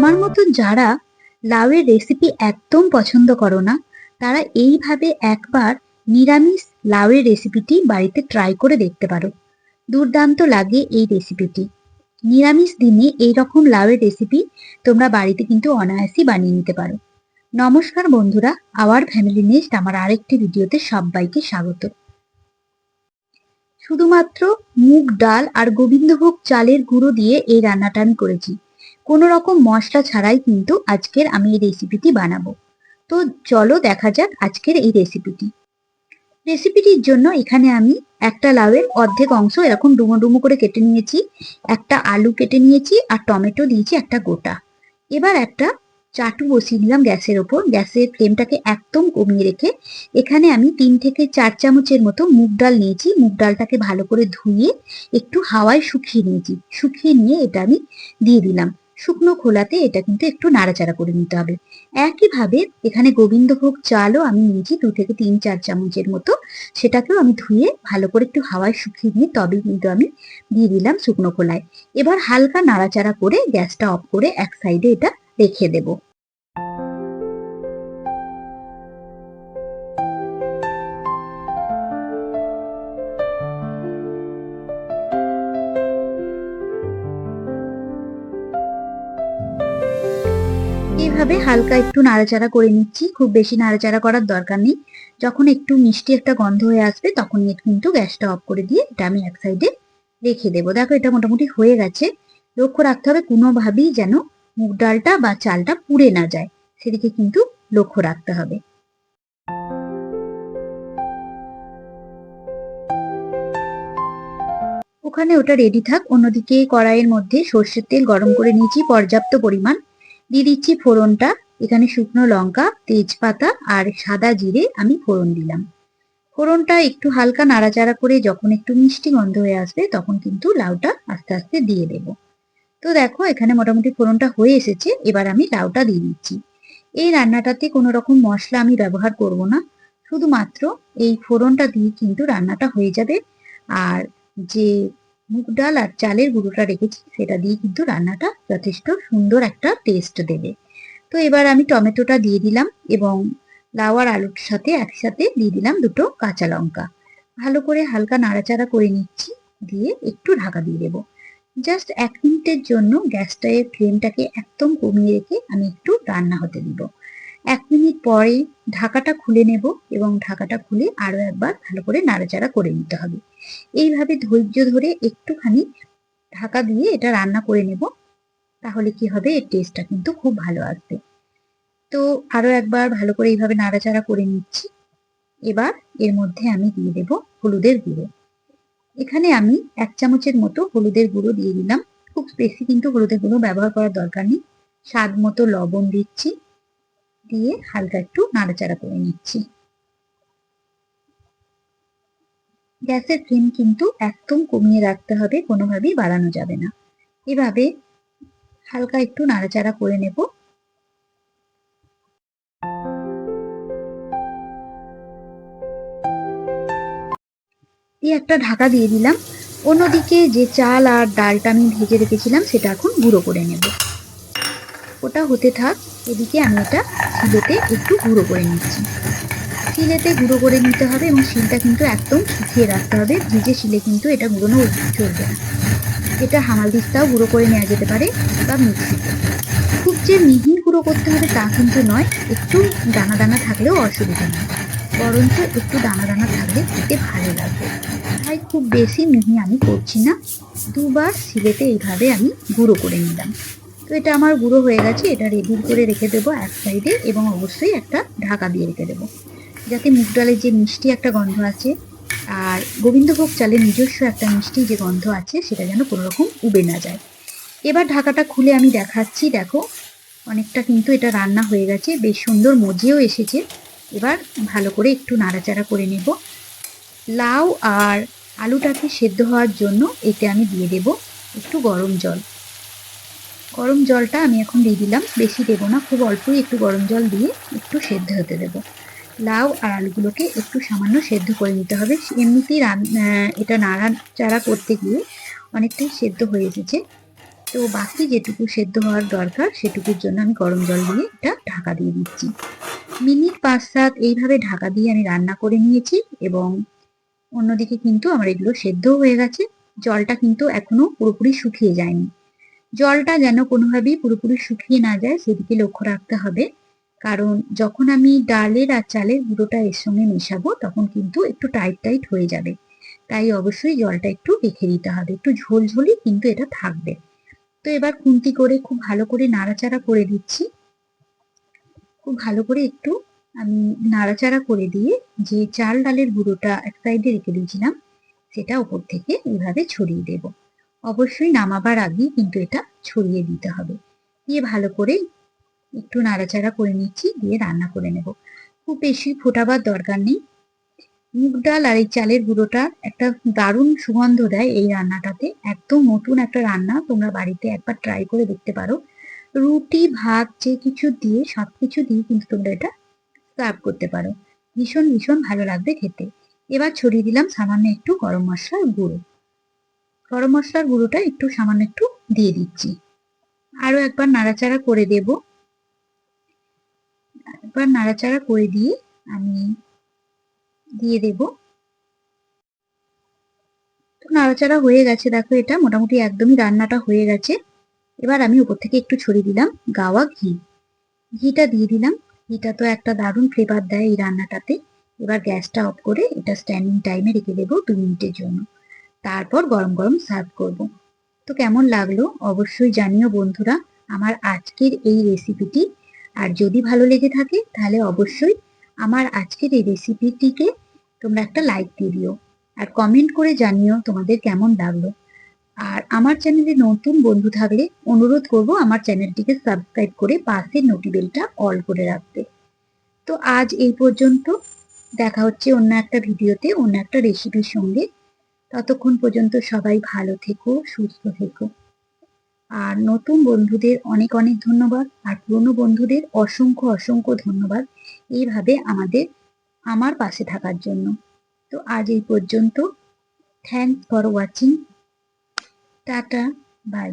আমার মতন যারা লাউয়ের রেসিপি একদম পছন্দ করো না তারা এইভাবে একবার নিরামিষ লাউয়ের রেসিপিটি বাড়িতে ট্রাই করে দেখতে পারো। দুর্দান্ত লাগে এই রেসিপিটি নিরামিষ দিনে এই রকম লাউয়ের রেসিপি তোমরা বাড়িতে কিন্তু অনায়াসই বানিয়ে নিতে পারো। নমস্কার বন্ধুরা, আওয়ার ফ্যামিলি নেস্ট আমার আরেকটি ভিডিওতে সবাইকে স্বাগত। শুধুমাত্র মুগ ডাল আর গোবিন্দভোগ চালের গুঁড়ো দিয়ে এই রান্নাটা আমি করেছি। কোনো রকম মশলা ছাড়াই কিন্তু আজকের আমি এই রেসিপিটি বানাবো। তো চলো দেখা যাক আজকের এই রেসিপিটি রেসিপিটির জন্য এখানে আমি একটা লাউয়ের অর্ধেক অংশ এরকম ডুমো ডুমো করে কেটে নিয়েছি, একটা আলু কেটে নিয়েছি আর টমেটো দিয়েছি একটা গোটা। এবার একটা চাটু বসিয়ে নিলাম গ্যাসের ওপর, গ্যাসের ফ্লেমটাকে একদম কমিয়ে রেখে এখানে আমি তিন থেকে চার চামচের মতো মুগ ডাল নিয়েছি। মুগ ডালটাকে ভালো করে ধুয়ে একটু হাওয়ায় শুকিয়ে নিয়েছি। শুকিয়ে নিয়ে এটা আমি দিয়ে দিলাম। শুকনো খোলাতে এটা কিন্তু একটু নাড়াচাড়া করে নিতে হবে। একইভাবে এখানে গোবিন্দভোগ চালও আমি নিয়েছি দু থেকে তিন, চার চামচের মতো। সেটাকেও আমি ধুয়ে ভালো করে একটু হাওয়ায় শুকিয়ে নিয়ে তবে কিন্তু আমি দিয়ে দিলাম শুকনো খোলায়। এবার হালকা নাড়াচাড়া করে গ্যাসটা অফ করে এক সাইডে এটা রেখে দেবো। এইভাবে হালকা একটু নাড়াচাড়া করে নিচ্ছি। খুব বেশি নাড়াচাড়া করার দরকার নেই। যখন একটু মিষ্টি একটা গন্ধ হয়ে আসবে, তখন কিন্তু গ্যাসটা অফ করে দিয়ে এটা আমি এক সাইডে রেখে দেবো। দেখো এটা মোটামুটি হয়ে গেছে। লক্ষ্য রাখতে হবে কোনোভাবেই যেন মুগ ডালটা বা চালটা পুড়ে না যায়। সেদিকে কিন্তু লক্ষ্য রাখতে হবে। ওখানে ওটা রেডি থাক। অন্যদিকে কড়াইয়ের মধ্যে সর্ষের তেল গরম করে নিয়েছি। পর্যাপ্ত পরিমাণ দিয়ে দিচ্ছি ফোড়নটা। এখানে শুকনো লঙ্কা, তেজপাতা আর সাদা জিরে আমি ফোড়ন দিলাম। ফোড়নটা একটু হালকা নাড়াচাড়া করে যখন একটু মিষ্টি গন্ধ হয়ে আসবে তখন কিন্তু লাউটা আস্তে আস্তে দিয়ে দেব। তো দেখো, এখানে মোটামুটি ফোড়নটা হয়ে এসেছে। এবার আমি লাউটা দিয়ে দিচ্ছি। এই রান্নাটাতে কোনো রকম মশলা আমি ব্যবহার করব না। শুধুমাত্র এই ফোড়নটা দিয়ে কিন্তু রান্নাটা হয়ে যাবে। আর যে মুগ ডাল আর চালের গুঁড়োটা রেখেছি, সেটা দিয়ে কিন্তু রান্নাটা যথেষ্ট সুন্দর একটা টেস্ট দেবে। তো এবার আমি টমেটোটা দিয়ে দিলাম এবং লাউ আর আলুর সাথে একসাথে দিয়ে দিলাম দুটো কাঁচা লঙ্কা। ভালো করে হালকা নাড়াচাড়া করে নিচ্ছি, দিয়ে একটু ঢাকা দিয়ে দেবো। জাস্ট এক মিনিটের জন্য গ্যাসটায় ফ্লেমটাকে একদম কমিয়ে রেখে আমি একটু রান্না হতে দিব। এক মিনিট পরে ঢাকাটা খুলে নেব এবং ঢাকাটা খুলে আরও একবার ভালো করে নাড়াচাড়া করে নিতে হবে। এইভাবে ধৈর্য ধরে একটুখানি ঢাকা দিয়ে এটা রান্না করে নেব, তাহলে কি হবে? এর টেস্টটা কিন্তু খুব ভালো আসবে। তো আরও একবার ভালো করে এইভাবে নাড়াচাড়া করে নিচ্ছি। এবার এর মধ্যে আমি দিয়ে দেব হলুদের গুঁড়ো। এখানে আমি এক চামচের মতো হলুদের গুঁড়ো দিয়ে দিলাম। খুব বেশি কিন্তু হলুদের গুঁড়ো ব্যবহার করার দরকার নেই। স্বাদ মতো লবণ দিচ্ছি। দিয়ে হালকা একটু নাড়াচাড়া করে নিচ্ছি। গ্যাসের ফ্লেম কিন্তু একদম কমিয়ে রাখতে হবে, কোনোভাবেই বাড়ানো যাবে না। এভাবে হালকা একটু নাড়াচাড়া করে নেব। একটা ঢাকা দিয়ে দিলাম। অন্যদিকে যে চাল আর ডালটা আমি ভেজে রেখেছিলাম, সেটা এখন গুঁড়ো করে নেব। ওটা হতে থাক, এদিকে আমি এটা শিলেতে একটু গুঁড়ো করে নিচ্ছি। শিলেতে গুঁড়ো করে নিতে হবে এবং শিলটা কিন্তু একদম শুকিয়ে রাখতে হবে। ভিজে শিলে কিন্তু এটা গুঁড়োনো চলবে না। এটা হামাল দিস্তাও গুঁড়ো করে নেওয়া যেতে পারে বা মিক্সিতে। খুব যে মিহি গুঁড়ো করতে হবে তা কিন্তু নয়, একটু দানা দানা থাকলেও অসুবিধা নেই। বরঞ্চ একটু দানা দানা থাকলে খেতে ভালো লাগবে। তাই খুব বেশি মিহি আমি করছি না। দুবার শিলেতে এইভাবে আমি গুঁড়ো করে নিলাম। তো এটা আমার গুঁড়ো হয়ে গেছে, এটা রেডি করে রেখে দেবো এক সাইডে এবং অবশ্যই একটা ঢাকা দিয়ে রেখে দেবো। যাতে মুগ ডালের যে মিষ্টি একটা গন্ধ আছে আর গোবিন্দভোগ চালের নিজস্ব একটা মিষ্টি যে গন্ধ আছে, সেটা যেন কোনো রকম উবে না যায়। এবার ঢাকাটা খুলে আমি দেখাচ্ছি, দেখো। অনেকটা কিন্তু এটা রান্না হয়ে গেছে, বেশ সুন্দর মজিয়েও এসেছে। এবার ভালো করে একটু নাড়াচাড়া করে নেব। লাউ আর আলুটাকে সেদ্ধ হওয়ার জন্য এতে আমি দিয়ে দেব একটু গরম জল। গরম জলটা আমি এখন দিয়ে দিলাম। বেশি দেবো না, খুব অল্পই একটু গরম জল দিয়ে একটু সেদ্ধ হতে দেবো। লাউ আর আলুগুলোকে একটু সামান্য সেদ্ধ করে নিতে হবে। এমনিতেই রান এটা নাড়াচাড়া করতে গিয়ে অনেকটাই সেদ্ধ হয়ে এসেছে। তো বাকি যেটুকু সেদ্ধ হওয়ার দরকার, সেটুকুর জন্য আমি গরম জল দিয়ে এটা ঢাকা দিয়ে দিচ্ছি। মিনিট পাঁচ সাত এইভাবে ঢাকা দিয়ে আমি রান্না করে নিয়েছি এবং অন্যদিকে কিন্তু আমার এগুলো সেদ্ধ হয়ে গেছে। জলটা কিন্তু এখনও পুরোপুরি শুকিয়ে যায়নি। জলটা যেন কোনোভাবেই পুরোপুরি শুকিয়ে না যায়, সেদিকে লক্ষ্য রাখতে হবে। কারণ যখন আমি ডালের আর চালের গুঁড়োটা এর সঙ্গে মেশাবো, তখন কিন্তু একটু টাইট টাইট হয়ে যাবে। তাই অবশ্যই জলটা একটু রেখে দিতে হবে। একটু ঝোলঝোলই কিন্তু এটা থাকবে। তো এবার খুন্তি করে খুব ভালো করে নাড়াচাড়া করে দিচ্ছি। খুব ভালো করে একটু আমি নাড়াচাড়া করে দিয়ে যে চাল ডালের গুঁড়োটা এক সাইডে রেখে দিয়েছিলাম, সেটা উপর থেকে এইভাবে ছড়িয়ে দেব। অবশ্যই নামাবার আগেই কিন্তু এটা ছড়িয়ে দিতে হবে। দিয়ে ভালো করে একটু নাড়াচাড়া করে নিচ্ছি, দিয়ে রান্না করে নেব। খুব বেশি ফোটাবার দরকার নেই। মুগ ডাল আর এই চালের গুঁড়োটা একটা দারুণ সুগন্ধ দেয় এই রান্নাটাতে। একদম নতুন একটা রান্না, তোমরা বাড়িতে একবার ট্রাই করে দেখতে পারো। রুটি, ভাত, যে কিছু দিয়ে, সব কিছু দিয়ে কিন্তু তোমরা এটা সার্ভ করতে পারো। ভীষণ ভীষণ ভালো লাগবে খেতে। এবার ছড়িয়ে দিলাম সামান্য একটু গরম মশলার গুঁড়ো। গরম মশলার গুঁড়োটা একটু সামান্য একটু দিয়ে দিচ্ছি। আরও একবার নাড়াচাড়া করে দেব। একবার নাড়াচাড়া করে দিয়ে আমি দিয়ে দেব। তো নাড়াচাড়া হয়ে গেছে, দেখো এটা মোটামুটি একদমই রান্নাটা হয়ে গেছে। এবার আমি উপর থেকে একটু ছড়িয়ে দিলাম গাওয়া ঘি। ঘিটা দিয়ে দিলাম। ঘিটা তো একটা দারুণ ফ্লেভার দেয় এই রান্নাটাতে। এবার গ্যাসটা অফ করে এটা স্ট্যান্ডিং টাইমে রেখে দেবো দু মিনিটের জন্য। তারপর গরম গরম সার্ভ করব। তো কেমন লাগল অবশ্যই জানিও বন্ধুরা আমার আজকের এই রেসিপিটি। আর যদি ভালো লেগে থাকে তাহলে অবশ্যই আমার আজকের এই রেসিপিটিকে তোমরা একটা লাইক দিয়ে দিও আর কমেন্ট করে জানিও তোমাদের কেমন লাগল। আর আমার চ্যানেলে নতুন বন্ধু থাকলে অনুরোধ করব আমার চ্যানেলটিকে সাবস্ক্রাইব করে পাশের নোটিবেলটা অল করে রাখতে। তো আজ এই পর্যন্ত দেখা হচ্ছে অন্য একটা ভিডিওতে, অন্য একটা রেসিপির সঙ্গে। ততক্ষণ পর্যন্ত সবাই ভালো থেকো, সুস্থ থেকো। আর নতুন বন্ধুদের অনেক অনেক ধন্যবাদ। আর পুরনো বন্ধুদের অসংখ্য অসংখ্য ধন্যবাদ এইভাবে আমাদের, আমার পাশে থাকার জন্য। তো আজ এই পর্যন্ত thanks for watching tata bye